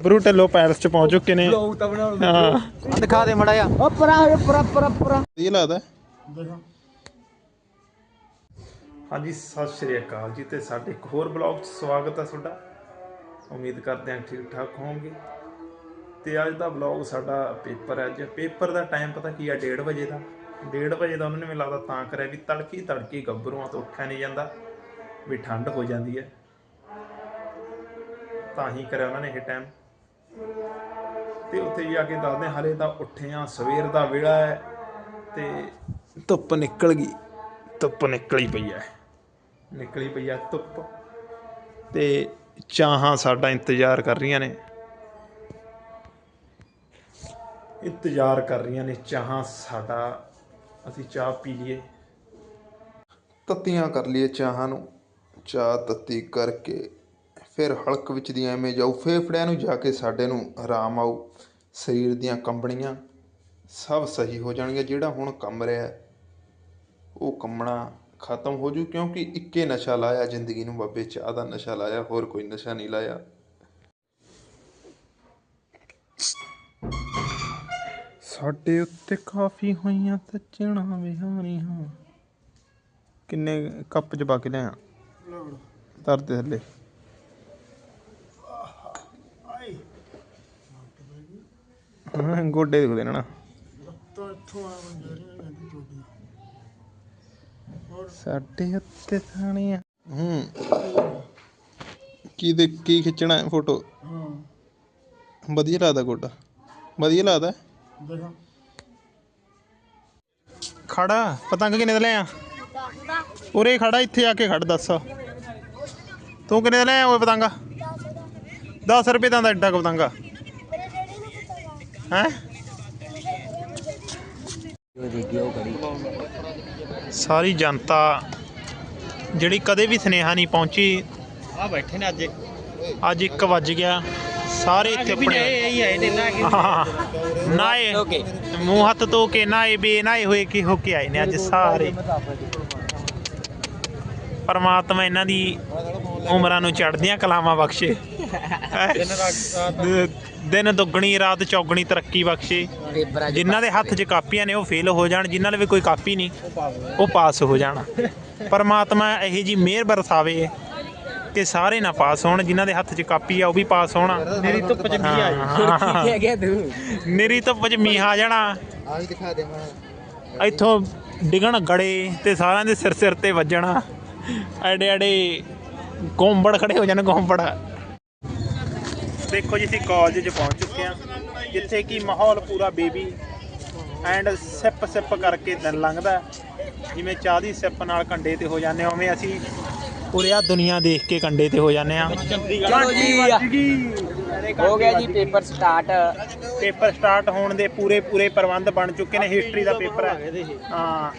Brew Dhillon palace ਚ ਪਹੁੰਚ ਚੁੱਕੇ ਨੇ। ਲੋਕ ਤਾਂ ਬਣਾ ਹਾਂ। ਦਿਖਾ ਦੇ ਮੜਾ ਜਾ ਉਹ ਪਰਾ ਪਰਾ ਪਰਾ ਪਰਾ। ਇਹ ਲੱਗਦਾ ਹਾਂਜੀ ਸਤਿ ਸ਼੍ਰੀ ਅਕਾਲ ਜੀ ਤੇ ਸਾਡੇ ਇੱਕ ਹੋਰ ਬਲੌਗ 'ਚ ਸਵਾਗਤ ਹੈ ਤੁਹਾਡਾ। ਉਮੀਦ ਕਰਦੇ ਹਾਂ ਠੀਕ ਠਾਕ ਹੋਵੋਗੇ। ਤੇ ਅੱਜ ਦਾ ਬਲੌਗ ਸਾਡਾ ਪੇਪਰ ਹੈ ਅੱਜ ਪੇਪਰ ਦਾ ਟਾਈਮ ਪਤਾ ਕੀ ਹੈ? 1:30 ਵਜੇ ਦਾ। 1:30 ਵਜੇ ਦਾ ਉਹਨਾਂ ਨੇ ਮੈਨੂੰ ਲੱਗਦਾ ਤਾਂ ਕਰਿਆ ਵੀ ਤੜਕੀ ਤੜਕੀ ਗੱਭਰੂਆਂ ਤੋਂ ਉੱਠਿਆ ਨਹੀਂ ਜਾਂਦਾ। ਵੀ ਠੰਡ ਹੋ ਜਾਂਦੀ ਹੈ। ਤਾਂ ਹੀ ਕਰਿਆ ਉਹਨਾਂ ਨੇ ਇਹ ਟਾਈਮ ਤੇ ਉੱਥੇ ਜਾ ਕੇ ਦੱਸਦੇ ਹਾਂ, ਹਲੇ ਤਾਂ ਉੱਠੇ ਆ ਸਵੇਰ ਦਾ ਵੇਲਾ ਹੈ ਤੇ ਧੁੱਪ ਨਿਕਲ ਗਈ ਧੁੱਪ ਨਿਕਲੀ ਪਈ ਹੈ। ਨਿਕਲੀ ਪਈ ਹੈ ਧੁੱਪ ਤੇ ਚਾਹਾਂ ਸਾਡਾ ਇੰਤਜ਼ਾਰ ਕਰ ਰਹੀਆਂ ਨੇ। ਇੰਤਜ਼ਾਰ ਕਰ ਰਹੀਆਂ ਨੇ ਚਾਹਾਂ ਸਾਡਾ ਅਸੀਂ ਚਾਹ ਪੀ ਲਈਏ। ਤੱਤੀਆਂ ਕਰ ਲਈਏ ਚਾਹਾਂ ਨੂੰ ਚਾਹ ਤੱਤੀ ਕਰਕੇ ਫਿਰ ਹਲਕ ਵਿੱਚ ਦੀ ਐਵੇਂ ਜਾਊ ਫੇਫੜਿਆਂ ਨੂੰ ਜਾ ਕੇ ਸਾਡੇ ਨੂੰ ਆਰਾਮ ਆਊ ਸਰੀਰ ਦੀਆਂ ਕੰਬਣੀਆਂ ਸਭ ਸਹੀ ਹੋ ਜਾਣਗੇ ਜਿਹੜਾ ਹੁਣ ਕੰਬ ਰਿਹਾ ਹੈ, ਉਹ ਕੰਮਣਾ ਖਤਮ ਹੋ ਜੂ ਕਿਉਂਕਿ ਇੱਕੇ ਨਸ਼ਾ ਲਾਇਆ ਜ਼ਿੰਦਗੀ ਨੂੰ ਬਾਬੇ ਚਾਹ ਦਾ ਨਸ਼ਾ ਲਾਇਆ ਹੋਰ ਕੋਈ ਨਸ਼ਾ ਨਹੀਂ ਲਾਇਆ। ਸਾਡੇ ਉੱਤੇ ਕਾਫੀ ਹੋਈਆਂ ਤੱਚਣਾ ਵਿਹਾਰੀਆਂ ਕਿੰਨੇ ਕੱਪ ਚ ਪਾ ਕੇ ਲਿਆ ਤਰਦੇ ਥੱਲੇ। ਹਾਂ ਗੋਡੇ ਦੁਖਦੇ ਨੇ ਨਾ। ਸਾਡੇ ਉੱਤੇ ਥਾਣੀਆਂ। ਹੂੰ। ਕੀ ਦੇ ਕੀ ਖਿੱਚਣਾ ਹੈ ਫੋਟੋ? ਵਧੀਆ ਲੱਗਦਾ ਗੋਡਾ। ਵਧੀਆ ਲੱਗਦਾ ਖੜਾ। ਪਤੰਗ ਕਿੰਨੇ ਦਾ ਲਿਆ ਉਰੇ ਖੜਾ ਇੱਥੇ ਆ ਕੇ ਖੜ ਦੱਸ। ਤੂੰ ਕਿੰਨੇ ਦਾ ਲਿਆ ਓਏ ਪਤੰਗ? 10 ਰੁਪਏ ਦਾ ਐਡਾ ਕੁ ਪਤੰਗ। ਹੈ? ਸਾਰੀ ਜਨਤਾ ਜਿਹੜੀ ਕਦੇ ਵੀ ਸੁਨੇਹਾ ਨਹੀਂ ਪਹੁੰਚੀ ਆ ਬੈਠੇ ਨੇ ਅੱਜ। ਅੱਜ 1 ਵੱਜ ਗਿਆ। ਸਾਰੇ ਇੱਥੇ ਆਪਣੇ ਇਹੀ ਆਏ ਨੇ ਨਾ ਹਾਂ ਨਾਏ ਮੂੰਹ ਹੱਥ ਧੋ ਕੇ ਨਾਏ ਬੇਨਾਏ ਹੋਏ ਕਿ ਹੋ ਕੇ ਆਏ ਨੇ ਅੱਜ ਸਾਰੇ। ਪਰਮਾਤਮਾ ਇਹਨਾਂ ਦੀ ਉਮਰਾਂ ਨੂੰ ਚੜ੍ਹਦੀਆਂ ਕਲਾਵਾਂ ਬਖਸ਼ੇ। ਦਿਨ ਦੁੱਗਣੀ ਰਾਤ ਚੌਗਣੀ ਤਰੱਕੀ ਬਖਸ਼ੇ। ਜਿਨ੍ਹਾਂ ਦੇ ਹੱਥ 'ਚ ਕਾਪੀਆਂ ਨੇ ਉਹ ਫੇਲ ਹੋ ਜਾਣ ਜਿਨ੍ਹਾਂ ਲਈ ਕੋਈ ਕਾਪੀ ਨਹੀਂ ਉਹ ਪਾਸ ਹੋ ਜਾਣ। ਪਰਮਾਤਮਾ ਇਹੀ ਜੀ ਮਿਹਰ ਬਰਸਾਵੇ ਕਿ ਸਾਰੇ ਨਾ ਪਾਸ ਹੋਣ ਜਿਨ੍ਹਾਂ ਦੇ ਹੱਥ 'ਚ ਕਾਪੀ ਆ ਉਹ ਵੀ ਪਾਸ ਹੋਣ। ਮੇਰੀ ਧੁੱਪ ਚ ਮੀਂਹ ਹਾਂ। ਕੀ ਗਿਆ ਤੂੰ? ਮੇਰੀ ਧੁੱਪ 'ਚ ਮੀਂਹ ਆ ਜਾਣਾ। ਆ ਵੀ ਦਿਖਾ ਦੇ ਮੈਂ ਇੱਥੋਂ ਡਿਗਣ ਗੜੇ ਤੇ ਸਾਰਿਆਂ ਦੇ ਸਿਰ ਸਿਰ ਤੇ ਵੱਜਣਾ। ਐਡੇ ਐਡੇ ਗੋਂਬੜ ਖੜੇ ਹੋ ਜਾਣ ਗੋਂਬੜ ਦੇਖੋ ਜੀ ਅਸੀਂ ਕਾਲਜ 'ਚ ਪਹੁੰਚ ਚੁੱਕੇ ਹਾਂ ਜਿੱਥੇ ਕਿ ਮਾਹੌਲ ਪੂਰਾ ਬੇਬੀ ਐਂਡ ਸਿਪ ਸਿਪ ਕਰਕੇ ਦਿਨ ਲੰਘਦਾ। ਜਿਵੇਂ ਚਾਹ ਦੀ ਸਿਪ ਨਾਲ ਕੰਡੇ ਤੇ ਹੋ ਜਾਂਦੇ ਹਾਂ, ਉਵੇਂ ਅਸੀਂ ਉਰੇ ਆ ਦੁਨੀਆ ਦੇਖ ਕੇ ਕੰਡੇ ਤੇ ਹੋ ਜਾਂਦੇ ਆ ਚਲੋ ਜੀ। ਹੋ ਗਿਆ ਜੀ ਪੇਪਰ ਸਟਾਰਟ। ਪੇਪਰ ਸਟਾਰਟ ਹੋਣ ਦੇ ਪੂਰੇ ਪੂਰੇ ਪ੍ਰਬੰਧ ਬਣ ਚੁੱਕੇ ਨੇ ਹਿਸਟਰੀ ਦਾ ਪੇਪਰ ਹੈ। ਹਾਂ।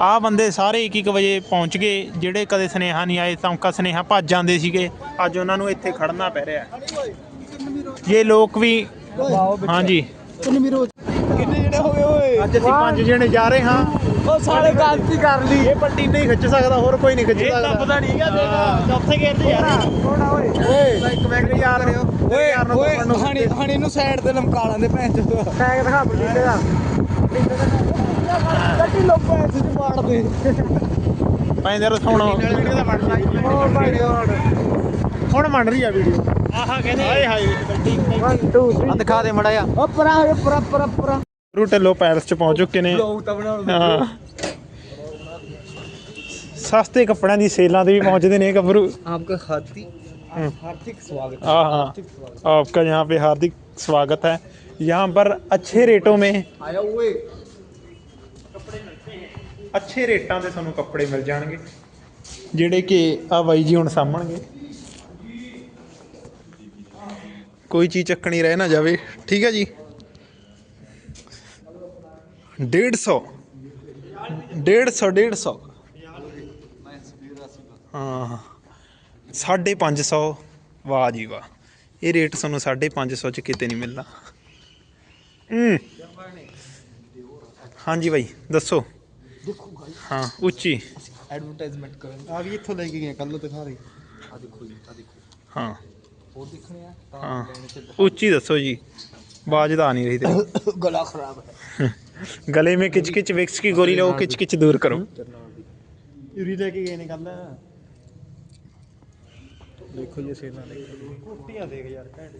ਆ ਬੰਦੇ ਸਾਰੇ 1-1 ਵਜੇ ਪਹੁੰਚ ਗਏ ਜਿਹੜੇ ਕਦੇ ਸੁਨੇਹਾ ਨਹੀਂ ਆਏ ਤਾਂ ਕਾ ਸੁਨੇਹਾ ਭੱਜ ਜਾਂਦੇ ਸੀਗੇ ਅੱਜ ਉਹਨਾਂ ਨੂੰ ਇੱਥੇ ਖੜਨਾ ਪੈ ਰਿਹਾ। ਇਹ ਲੋਕ ਵੀ ਹਾਂਜੀ। ਕਿੰਨੇ ਜਿਹੜੇ ਹੋ ਗਏ ਓਏ? ਅੱਜ ਅਸੀਂ ਪੰਜ ਜਣੇ ਜਾ ਰਹੇ ਹਾਂ। ਉਹ ਸਾਰੇ ਗਲਤੀ ਕਰ ਲਈ। ਇਹ ਪੱਟੀ ਨਹੀਂ ਖਿੱਚ ਸਕਦਾ ਹੋਰ ਕੋਈ ਨਹੀਂ ਖਿੱਚ ਸਕਦਾ। ਇਹ ਨਹੀਂ ਹੈਗਾ ਚੌਥੇ ਗੇਰ ਤੇ ਯਾਰ। ਕੋਣਾ ਓਏ। ਓਏ ਇੱਕ ਮਿੰਟ ਯਾਰ ਓਏ ਓਏ ਹਣੀ ਹਣੀ ਨੂੰ ਸਾਈਡ ਤੇ ਲਮਕਾ ਲਾਂਦੇ ਭੈਣ ਚੋ ਟੈਗ ਦਿਖਾ ਬੁੱਢੇ ਦਾ ਕੱਟੀ ਲੋਕਾਂ ਐਸੇ ਚ ਮਾਰਦੇ। ਪੈਂਦੇ ਰੋ ਹੁਣ ਵੀਡੀਓ ਦਾ ਬਣ ਓ ਮਾਈ ਗॉड ਹੁਣ ਬਣ ਰਹੀ ਆ ਵੀਡੀਓ ਆਹਾ ਕਹਿੰਦੇ ਹਾਏ ਹਾਏ। ਗੱਡੀ। 1 2 3 ਦਿਖਾ ਦੇ ਮੜਾ ਜਾ ਓ ਪਰਾ ਹੋ ਪਰਾ ਪਰਾ ਪਰਾ। ਰੂ ਢਿੱਲੋਂ ਪੈਲਸ ਚ ਪਹੁੰਚ ਚੁੱਕੇ ਨੇ ਲੋਕ ਤਾਂ ਬਣਾਉਣ ਹਾਂ ਸਸਤੇ ਕੱਪੜਿਆਂ ਦੀ ਸੇਲਾਂ ਤੇ ਵੀ ਪਹੁੰਚਦੇ ਨੇ ਗੱਭਰੂ आपका हार्दिक हार्दिक स्वागत हाँ हाँ आपका यहाँ पे हार्दिक स्वागत है यहाँ पर अच्छे रेटों में आया ओए ਅੱਛੇ ਰੇਟਾਂ ਤੇ ਤੁਹਾਨੂੰ ਕੱਪੜੇ ਮਿਲ ਜਾਣਗੇ ਜਿਹੜੇ ਕਿ ਆ ਬਾਈ ਜੀ ਹੁਣ ਸਾਂਭਣਗੇ ਕੋਈ ਚੀਜ਼ ਚੱਕਣੀ ਰਹਿ ਨਾ ਜਾਵੇ ਠੀਕ ਹੈ ਜੀ ਡੇਢ ਸੌ। ਡੇਢ ਸੌ ਡੇਢ ਸੌ। ਹਾਂ ਸਾਢੇ ਪੰਜ ਸੌ ਵਾਹ ਜੀ ਵਾਹ। ਇਹ ਰੇਟ ਤੁਹਾਨੂੰ ਸਾਢੇ ਪੰਜ ਸੌ ਚ ਕਿਤੇ ਨਹੀਂ ਮਿਲਦਾ। ਹੂੰ। ਹਾਂਜੀ ਬਾਈ ਦੱਸੋ। ਹਾਂ ਉੱਚੀ। ਐਡਵਰਟਾਈਜ਼ਮੈਂਟ ਕਰਨ। ਆ ਵੀ ਇੱਥੋਂ ਲੈ ਕੇ ਗਏ ਕੱਲ ਦਿਖਾ ਰਹੇ ਆ ਦੇਖੋ ਜੀ ਆ ਦੇਖੋ। ਹਾਂ। ਹੋਰ ਦੇਖਣੇ ਆ? ਤਾਂ ਉੱਚੀ ਦੱਸੋ ਜੀ। ਆਵਾਜ਼ ਤਾਂ ਆ ਨਹੀਂ ਰਹੀ ਤੇ ਗਲਾ ਖਰਾਬ ਹੈ। गले में किच किच विक्स की गोली लो किच किच दूर करो ਯੂਰੀ ਲੈ ਕੇ ਗਏ ਨੇ ਕੱਲ ਦੇਖੋ ਜੀ ਸੇਨਾ ਦੇਖੋ ਕੁੱਟੀਆਂ ਦੇਖ ਯਾਰ ਘੈਂਟ